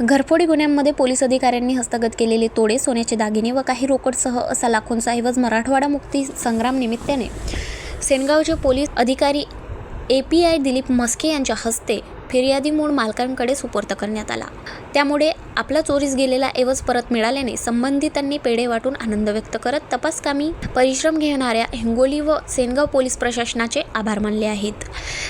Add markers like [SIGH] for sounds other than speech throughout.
घरफोडी गुन्ह्यांमध्ये पोलीस अधिकाऱ्यांनी हस्तगत केलेले तोडे सोन्याचे दागिने व काही रोकडसह असा लाखोंचा ऐवज मराठवाडा मुक्ती संग्राम निमित्ताने. सेनगावचे पोलीस अधिकारी A P I Dilip Maske यांच्या हस्ते फिर्यादी मूळ मालकांकडे सुपूर्द करण्यात आला. त्यामुळे आपला चोरीस गेलेला ऐवज परत मिळाल्याने संबंधितांनी पेढे वाटून आनंद व्यक्त करत तपासकामी परिश्रम घेणाऱ्या हिंगोली व सेनगाव पोलीस प्रशासनाचे आभार मानले आहेत.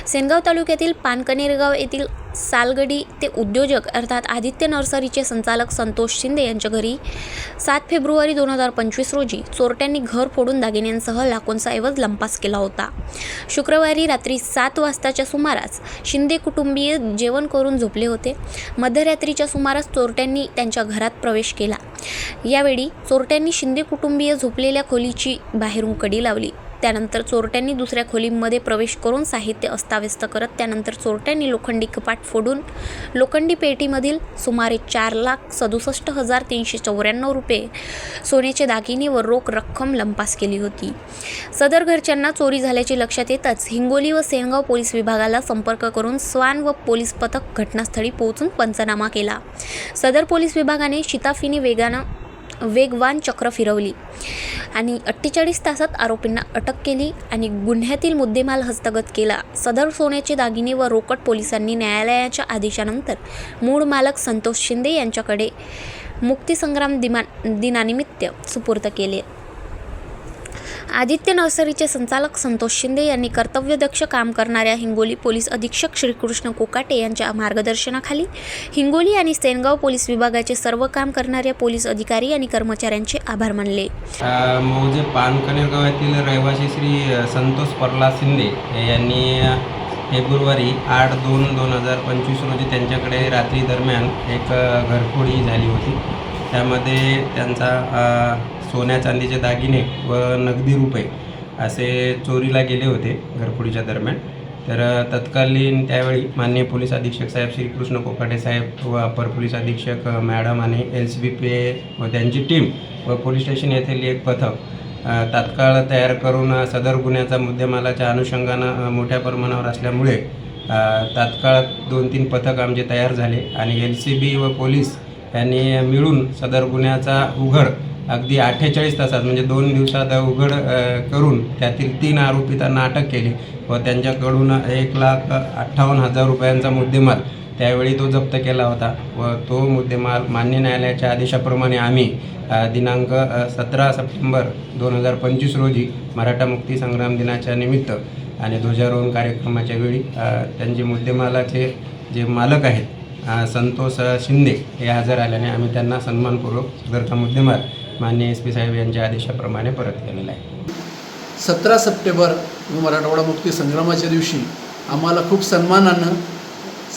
सेनगाव तालुक्यातील पानकनेरगाव येथील सालगडी ते उद्योजक अर्थात आदित्य नर्सरीचे संचालक संतोष शिंदे यांच्या घरी सात फेब्रुवारी दोन हजार पंचवीस रोजी चोरट्यांनी घर फोडून दागिन्यांसह लाखोंचा ऐवज लंपास केला होता. शुक्रवारी रात्री सात वाजताच्या सुमारास शिंदे कुटुंबीय जेवण करून झोपले होते. मध्यरात्रीच्या सुमारास चोरट्यांनी त्यांच्या घरात प्रवेश केला. यावेळी चोरट्यांनी शिंदे कुटुंबीय झोपलेल्या खोलीची बाहेरून कडी लावली. त्यानंतर चोरट्यांनी दुसऱ्या खोलीमध्ये प्रवेश करून साहित्य अस्ताव्यस्त करत त्यानंतर चोरट्यांनी लोखंडी कपाट फोडून लोखंडी पेटीमधील सुमारे चार लाख सदुसष्ट हजार तीनशे चौऱ्याण्णव रुपये सोन्याचे दागिने व रोख रक्कम लंपास केली होती. सदर घरच्यांना चोरी झाल्याचे लक्षात येताच हिंगोली व सेनगाव पोलीस विभागाला संपर्क करून स्वान व पोलीस पथक घटनास्थळी पोहोचून पंचनामा केला. सदर पोलीस विभागाने शिताफीने वेगानं वेगवान चक्र फिरवली. आणि अठ्ठेचाळीस तासात आरोपींना अटक केली आणि गुन्ह्यातील मुद्देमाल हस्तगत केला. सदर सोन्याचे दागिने व रोकड पोलिसांनी न्यायालयाच्या आदेशानंतर मूळ मालक संतोष शिंदे यांच्याकडे मुक्तीसंग्राम दिमा दिनानिमित्त सुपूर्द केले. आदित्य नर्सरीचे संचालक संतोष शिंदे यांनी कर्तव्यदक्ष काम करणाऱ्या हिंगोली पोलीस अधीक्षक श्रीकृष्ण कोकाटे यांच्या मार्गदर्शनाखाली हिंगोली आणि सेनगाव पोलीस विभागाचे सर्व काम करणाऱ्या पोलीस अधिकारी आणि कर्मचाऱ्यांचे आभार मानले. अ, मौजे पानकनेरगाव रहिवासी श्री संतोष परला शिंदे यांनी फेब्रुवारी आठ दोन दोन हजार पंचवीस रोजी त्यांच्याकडे रात्री दरम्यान एक घरफोडी झाली होती. त्यामध्ये त्यांचा सोन्या चांदीचे दागिने व नगदी रुपये असे चोरीला गेले होते घरफोडीच्या दरम्यान. तर तत्कालीन त्यावेळी माननीय पोलीस अधीक्षक साहेब श्रीकृष्ण कोकाटे साहेब व अपर पोलीस अधीक्षक मॅडम आणि एल सी बी पी व त्यांची टीम व पोलीस स्टेशन येथील एक पथक तात्काळ तयार करून सदर गुन्ह्याचा मुद्देमालाच्या अनुषंगानं मोठ्या प्रमाणावर असल्यामुळे तात्काळ दोन तीन पथक आमचे तयार झाले आणि एल सी बी व पोलीस त्याने मिळून सदर गुन्ह्याचा उघड अगदी अठ्ठेचाळीस तासात म्हणजे दोन दिवसात उघड करून त्यातील तीन आरोपितांना अटक केली व त्यांच्याकडून एक लाख अठ्ठावन्न हजार रुपयांचा मुद्देमाल त्यावेळी तो जप्त केला होता व तो मुद्देमाल मान्य न्यायालयाच्या आदेशाप्रमाणे आम्ही दिनांक सतरा सप्टेंबर दोन हजार पंचवीस रोजी मराठा मुक्ती संग्राम दिनाच्या निमित्त आणि ध्वजारोहण कार्यक्रमाच्या वेळी त्यांचे मुद्देमालाचे जे मालक आहेत संतोष शिंदे हे हजर आल्याने आम्ही त्यांना सन्मानपूर्वक सदरचा मुद्देमाल मान्य एस पी साहेब यांच्या आदेशाप्रमाणे परत केलेला आहे. सतरा सप्टेंबर मराठवाडा मुक्ती संग्रामाच्या दिवशी आम्हाला खूप सन्मानानं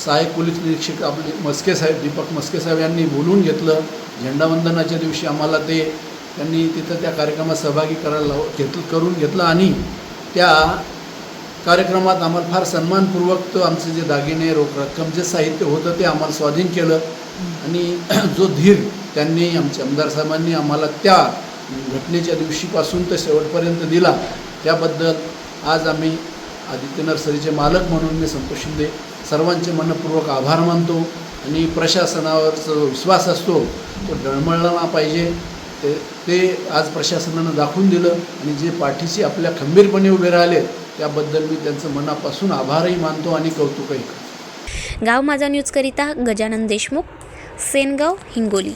सहाय्यक पोलीस निरीक्षक आपले मस्के साहेब दीपक मस्के साहेब यांनी बोलून घेतलं. झेंडावंदनाच्या दिवशी आम्हाला ते त्यांनी तिथं त्या कार्यक्रमात सहभागी करायला घेतलं करून घेतलं आणि त्या कार्यक्रमात आम्हाला फार सन्मानपूर्वक तो आमचे जे दागिने रोख रक्कम जे साहित्य होतं ते आम्हाला स्वाधीन केलं. आणि [CLEARS THROAT] जो धीर त्यांनी आमच्या आमदार साहेबांनी आम्हाला त्या घटनेच्या दिवशीपासून तर शेवटपर्यंत दिला त्याबद्दल आज आम्ही आदित्य नर्सरीचे मालक म्हणून मी संतोष शिंदे सर्वांचे मनपूर्वक आभार मानतो. आणि प्रशासनावर जो विश्वास असतो तो डळमळला पाहिजे. ते ते आज प्रशासनानं दाखवून दिलं. आणि जे पाठीशी आपल्या खंबीरपणे उभे राहिले त्याबद्दल मी त्यांचं मनापासून आभारही मानतो आणि कौतुकही करतो. गाव माझा न्यूजकरिता गजानन देशमुख सेनगाव हिंगोली.